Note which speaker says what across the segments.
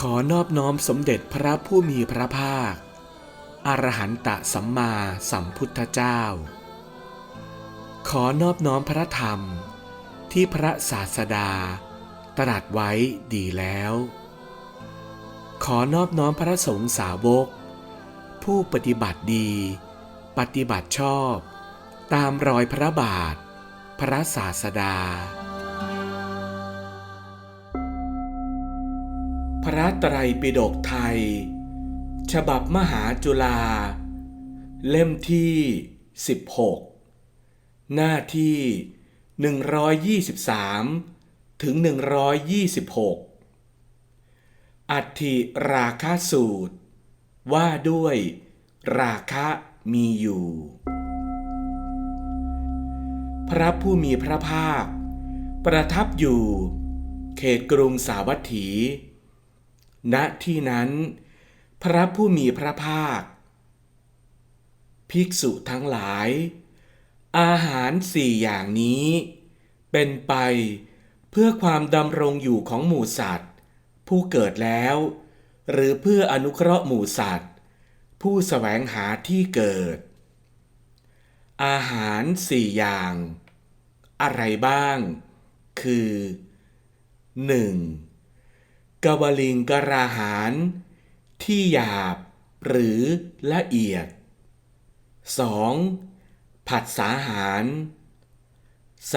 Speaker 1: ขอนอบน้อมสมเด็จพระผู้มีพระภาค อรหันตสัมมาสัมพุทธเจ้า ขอนอบน้อมพระธรรมที่พระศาสดา ตรัสไว้ดีแล้ว ขอนอบน้อมพระสงฆ์สาวก ผู้ปฏิบัติดี ปฏิบัติชอบ ตามรอยพระบาท พระศาสดา พระไตรปิฎกไทย ฉบับมหาจุฬาเล่มที่ 16 หน้าที่ 123 ถึง 126 อัติราคะสูตร ว่าด้วยราคะมีอยู่ พระผู้มีพระภาค ประทับอยู่ เขตกรุงสาวัตถี ณที่นั้น พระผู้มีพระภาค ภิกษุทั้งหลาย อาหารสี่อย่างนี้ เป็นไปเพื่อความดำรงอยู่ของหมู่สัตว์ ผู้เกิดแล้ว หรือเพื่ออนุเคราะห์หมู่สัตว์ ผู้แสวงหาที่เกิด อาหารสี่อย่าง อะไรบ้าง คือ 1. กวลิงกราหารที่หยาบ หรือละเอียด 2. ผัสสาหาร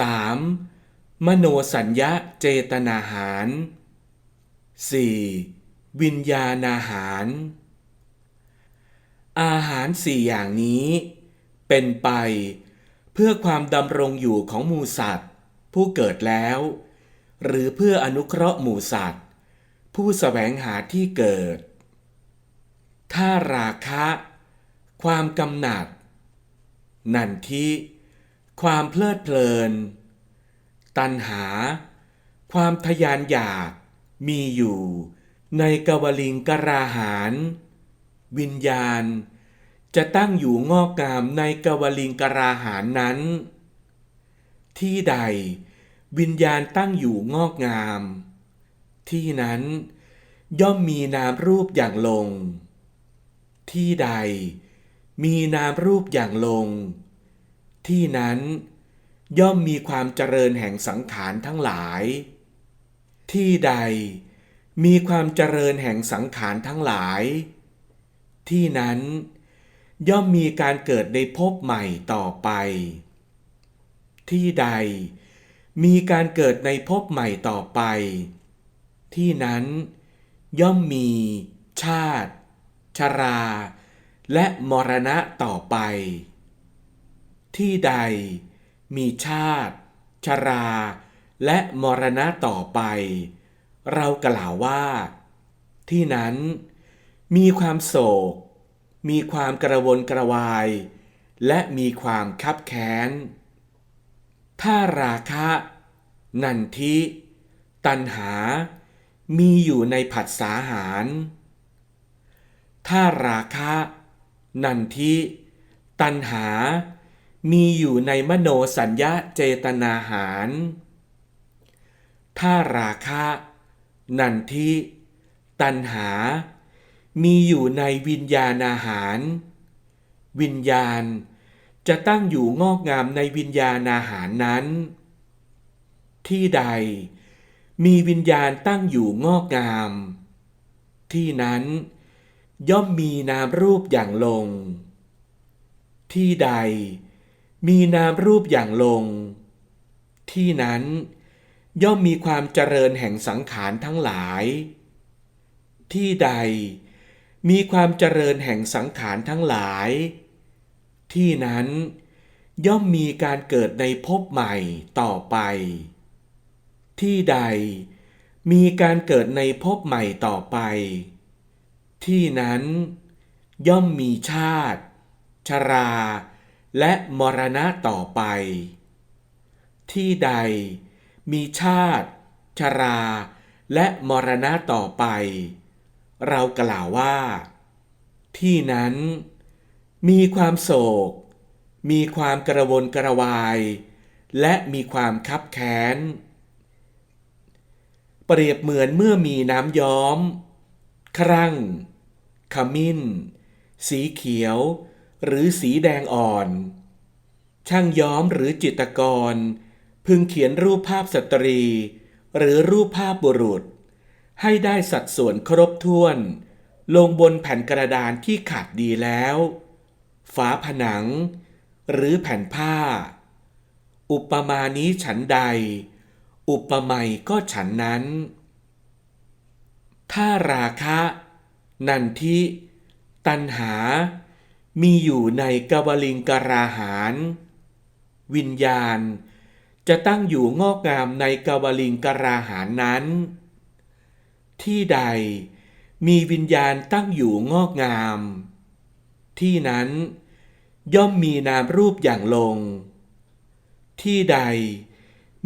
Speaker 1: 3. มโนสัญญาเจตนาหาร 4. วิญญาณอาหาร อาหารสี่อย่างนี้ เป็นไป เพื่อความดำรงอยู่ของหมูสัตว์ ผู้เกิดแล้ว หรือเพื่ออนุเคราะห์หมูสัตว์ ผู้แสวงหาที่เกิด ถ้าราคะ ความกำหนัด นันทิ ความเพลิดเพลิน ตัณหา ความทยานอยากมีอยู่ในกวลิงกราหารวิญญาณ จะตั้งอยู่งอกงามในกวลิงกราหารนั้น ที่ใด วิญญาณตั้งอยู่งอกงาม ที่นั้นย่อมมีนามรูปอย่างลง ที่ใด มีนามรูปอย่างลง ที่นั้นย่อมมีความเจริญแห่งสังขารทั้งหลาย ที่ใด มีความเจริญแห่งสังขารทั้งหลาย ที่นั้นย่อมมีการเกิดในภพใหม่ต่อไป ที่ใด มีการเกิดในภพใหม่ต่อไป ที่นั้น ย่อมมีชาติ ชรา และมรณะต่อไป ที่ใดมีชาติ ชรา และมรณะต่อไป เรากล่าวว่า ที่นั้น มีความโศก มีความกระวนกระวาย และมีความคับแค้น ถ้าราคะ นันทิ ตัณหา มีอยู่ในผัสสาหาร ถ้าราคะ นันทิ ตัณหา มีอยู่ในมโนสัญญาเจตนาหาร ถ้าราคะ นันทิ ตัณหา มีอยู่ในวิญญาณอาหาร วิญญาณจะตั้งอยู่งอกงามในวิญญาณอาหารนั้น ที่ใด มีวิญญาณตั้งอยู่งอกงาม ที่นั้นย่อมมีนามรูปอย่างลง ที่ใด มีนามรูปอย่างลง ที่นั้นย่อมมีความเจริญแห่งสังขารทั้งหลาย ที่ใด มีความเจริญแห่งสังขารทั้งหลาย ที่นั้นย่อมมีการเกิดในภพใหม่ต่อไป ที่ใด มีการเกิดในภพใหม่ต่อไป ที่นั้นย่อมมีชาติ ชรา และมรณะต่อไป ที่ใด มีชาติ ชรา และมรณะต่อไป เรากล่าวว่า ที่นั้น มีความโศก มีความกระวนกระวาย และมีความคับแค้น เปรียบเหมือนเมื่อมีน้ำย้อม ครั่ง ขมิ้น สีเขียว หรือสีแดงอ่อน ช่างย้อมหรือจิตกร พึงเขียนรูปภาพสตรี หรือรูปภาพบุรุษ ให้ได้สัดส่วนครบถ้วน ลงบนแผ่นกระดานที่ขาดดีแล้ว ฝาผนัง หรือแผ่นผ้า อุปมานี้ฉันใด อุปมยก็ฉันนั้น ถ้าราคะ นันทิ ตัณหา มีอยู่ในกวลิงกราหารวิญญาณ จะตั้งอยู่งอกงามในกวลิงกราหารนั้น ที่ใดมีวิญญาณตั้งอยู่งอกงาม ที่นั้นย่อมมีนามรูปอย่างลง ที่ใด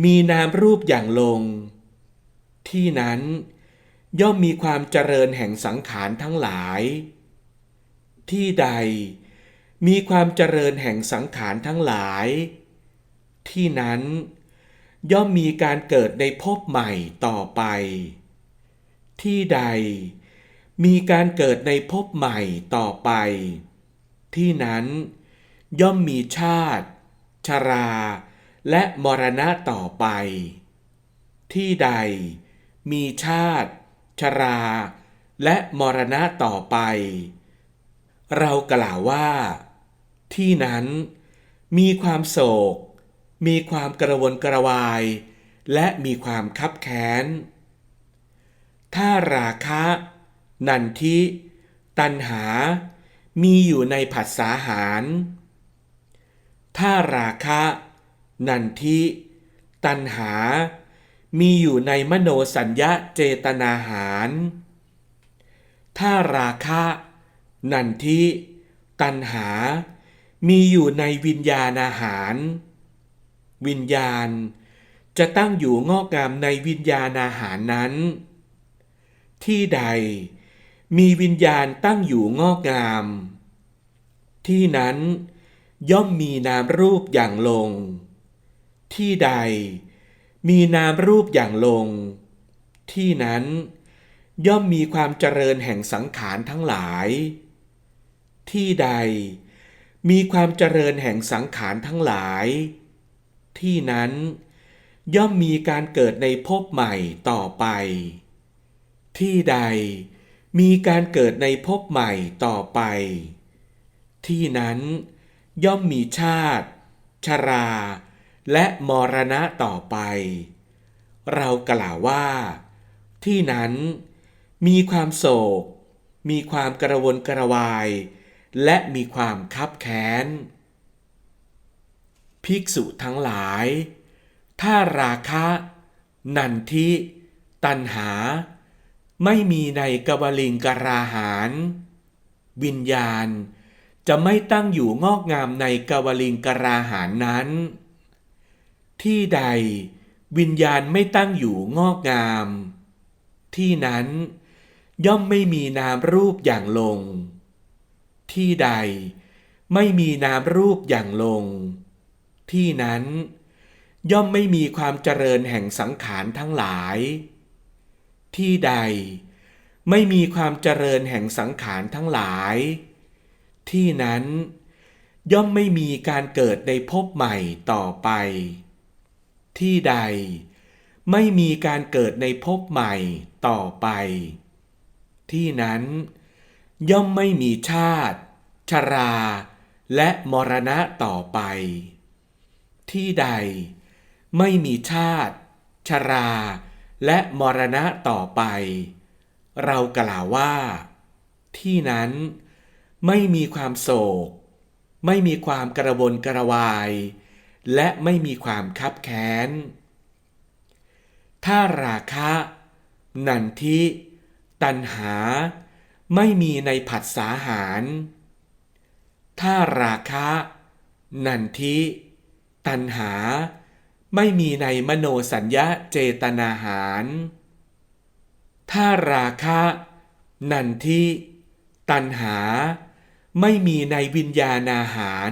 Speaker 1: มีนามรูปอย่างลง ที่นั้นย่อมมีความเจริญแห่งสังขารทั้งหลาย ที่ใดมีความเจริญแห่งสังขารทั้งหลาย ที่นั้นย่อมมีการเกิดในภพใหม่ต่อไป ที่ใดมีการเกิดในภพใหม่ต่อไป ที่นั้นย่อมมีชาติ ชรา และมรณะต่อไป ที่ใดมีชาติ ชรา และมรณะต่อไป เรากล่าวว่า ที่นั้นมีความโศก มีความกระวนกระวาย และมีความคับแค้น ถ้าราคะ นันทิ ตัณหา มีอยู่ในผัสสาหาร ถ้าราคะ นันทิ ตัณหา มีอยู่ในมโนสัญญาเจตนาหาร ถ้าราคะ นันทิ ตัณหา มีอยู่ในวิญญาณอาหาร วิญญาณ จะตั้งอยู่งอกงามในวิญญาณอาหารนั้น ที่ใด มีวิญญาณตั้งอยู่งอกงาม ที่นั้นย่อมมีนามรูปอย่างลง ที่ใด มีนามรูปอย่างลง ที่นั้นย่อมมีความเจริญแห่งสังขารทั้งหลาย ที่ใด มีความเจริญแห่งสังขารทั้งหลาย ที่นั้นย่อมมีการเกิดในภพใหม่ต่อไป ที่ใด มีการเกิดในภพใหม่ต่อไป ที่นั้นย่อมมีชาติ ชรา และมรณะต่อไป เรากล่าวว่า ที่นั้นมีความโศก มีความกระวนกระวาย และมีความคับแค้น ภิกษุทั้งหลาย ถ้าราคะ นันทิ ตัณหา ไม่มีในกวลิงกราหารวิญญาณจะไม่ตั้งอยู่งอกงามในกวลิงกราหารนั้น ที่ใด วิญญาณไม่ตั้งอยู่งอกงาม ที่นั้นย่อมไม่มีนามรูปอย่างลง ที่ใด ไม่มีนามรูปอย่างลง ที่นั้น ย่อมไม่มีความเจริญแห่งสังขารทั้งหลาย ที่ใด ไม่มีความเจริญแห่งสังขารทั้งหลาย ที่นั้น ย่อมไม่มีการเกิดในภพใหม่ต่อไป ที่ใด ไม่มีการเกิดในภพใหม่ต่อไป ที่นั้น ย่อมไม่มีชาติ ชรา และมรณะต่อไป ที่ใด ไม่มีชาติ ชรา และมรณะต่อไป เรากล่าวว่า ที่นั้น ไม่มีความโศก ไม่มีความกระวนกระวาย และไม่มีความคับแค้น ถ้าราคะ นันทิ ตัณหา ไม่มีในผัสสาหาร ถ้าราคะ นันทิ ตัณหา ไม่มีในมโนสัญญาเจตนาหาร ถ้าราคะ นันทิ ตัณหา ไม่มีในวิญญาณอาหาร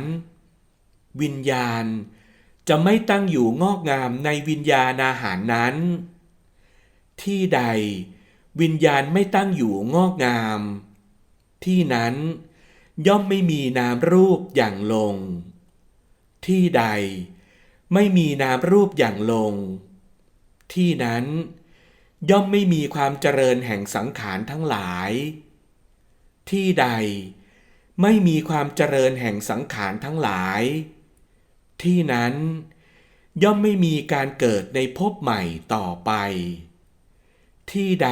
Speaker 1: วิญญาณ จะไม่ตั้งอยู่งอกงามในวิญญาณอาหารนั้น ที่ใด วิญญาณไม่ตั้งอยู่งอกงาม ที่นั้นย่อมไม่มีนามรูปอย่างลง ที่ใด ไม่มีนามรูปอย่างลง ที่นั้นย่อมไม่มีความเจริญแห่งสังขารทั้งหลาย ที่ใด ไม่มีความเจริญแห่งสังขารทั้งหลาย ที่นั้น ย่อมไม่มีการเกิดในภพใหม่ต่อไป ที่ใด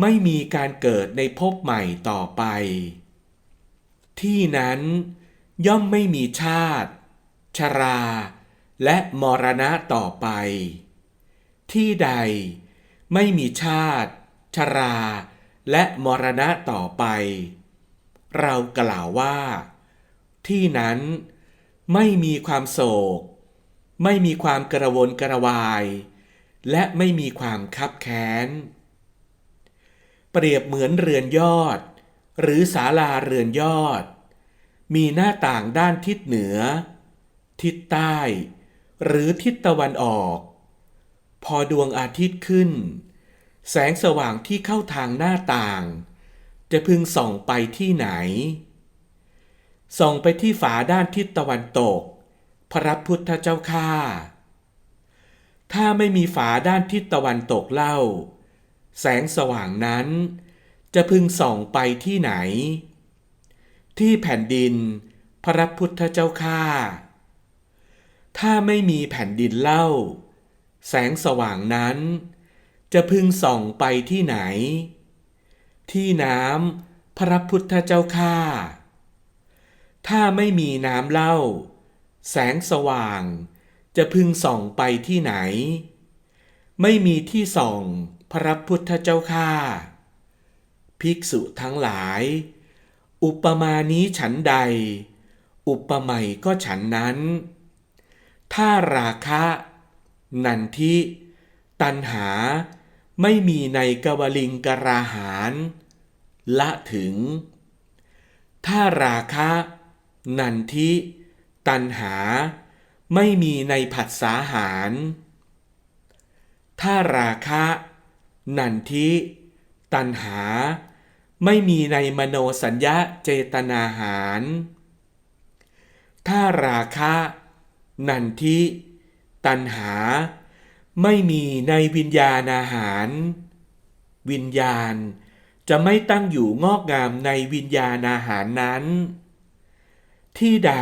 Speaker 1: ไม่มีการเกิดในภพใหม่ต่อไป ที่นั้นย่อมไม่มีชาติ ชรา และมรณะต่อไป ที่ใดไม่มีชาติ ชรา และมรณะต่อไป เรากล่าวว่า ที่นั้น ไม่มีความโศก ไม่มีความกระวนกระวาย และไม่มีความคับแค้น เปรียบเหมือนเรือนยอด หรือศาลาเรือนยอด มีหน้าต่างด้านทิศเหนือ ทิศใต้ หรือทิศตะวันออก พอดวงอาทิตย์ขึ้น แสงสว่างที่เข้าทางหน้าต่าง จะพึงส่องไปที่ไหน ส่องไปที่ฝาด้านทิศตะวันตก พระพุทธเจ้าข้าถ้าไม่มีฝาด้านทิศตะวันตกเล่า แสงสว่างนั้น จะพึงส่องไปที่ไหน ที่แผ่นดิน พระพุทธเจ้าข้าถ้าไม่มีแผ่นดินเล่า แสงสว่างนั้น จะพึงส่องไปที่ไหน ที่น้ำพระพุทธเจ้าข้า ถ้าไม่มีน้ำเล่า แสงสว่าง จะพึงส่องไปที่ไหน ไม่มีที่ส่องพระพุทธเจ้าข้าภิกษุทั้งหลาย อุปมานี้ฉันใด อุปไมยก็ฉันนั้น ถ้าราคะ นันทิ ตันหา ไม่มีในกวลิงกราหารละถึง ถ้าราคะ นันทิ ตันหา ไม่มีในผัสสาหาร ถ้าราคะ นันทิ ตันหา ไม่มีในมโนสัญญาเจตนาหาร ถ้าราคะ นันทิ ตันหา ไม่มีในวิญญาณอาหาร วิญญาณจะไม่ตั้งอยู่งอกงามในวิญญาณอาหารนั้น ที่ใด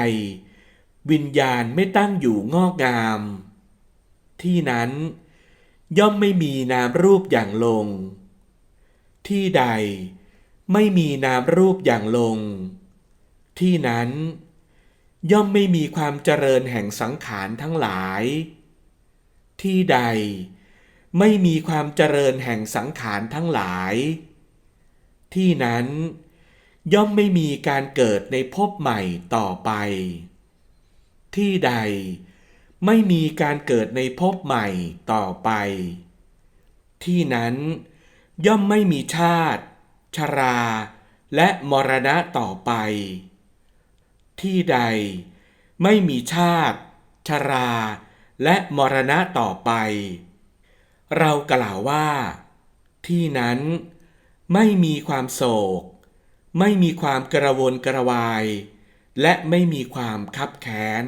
Speaker 1: วิญญาณไม่ตั้งอยู่งอกงาม ที่นั้น ย่อมไม่มีนามรูปอย่างลง ที่ใด ไม่มีนามรูปอย่างลง ที่นั้น ย่อมไม่มีความเจริญแห่งสังขารทั้งหลาย ที่ใด ไม่มีความเจริญแห่งสังขารทั้งหลาย ที่นั้น ย่อมไม่มีการเกิดในภพใหม่ต่อไป ที่ใด ไม่มีการเกิดในภพใหม่ต่อไป ที่นั้น ย่อมไม่มีชาติ ชรา และมรณะต่อไป ที่ใด ไม่มีชาติ ชรา และมรณะต่อไป เรากล่าวว่า ที่นั้น ไม่มีความโศก ไม่มีความกระวนกระวาย และไม่มีความคับแค้น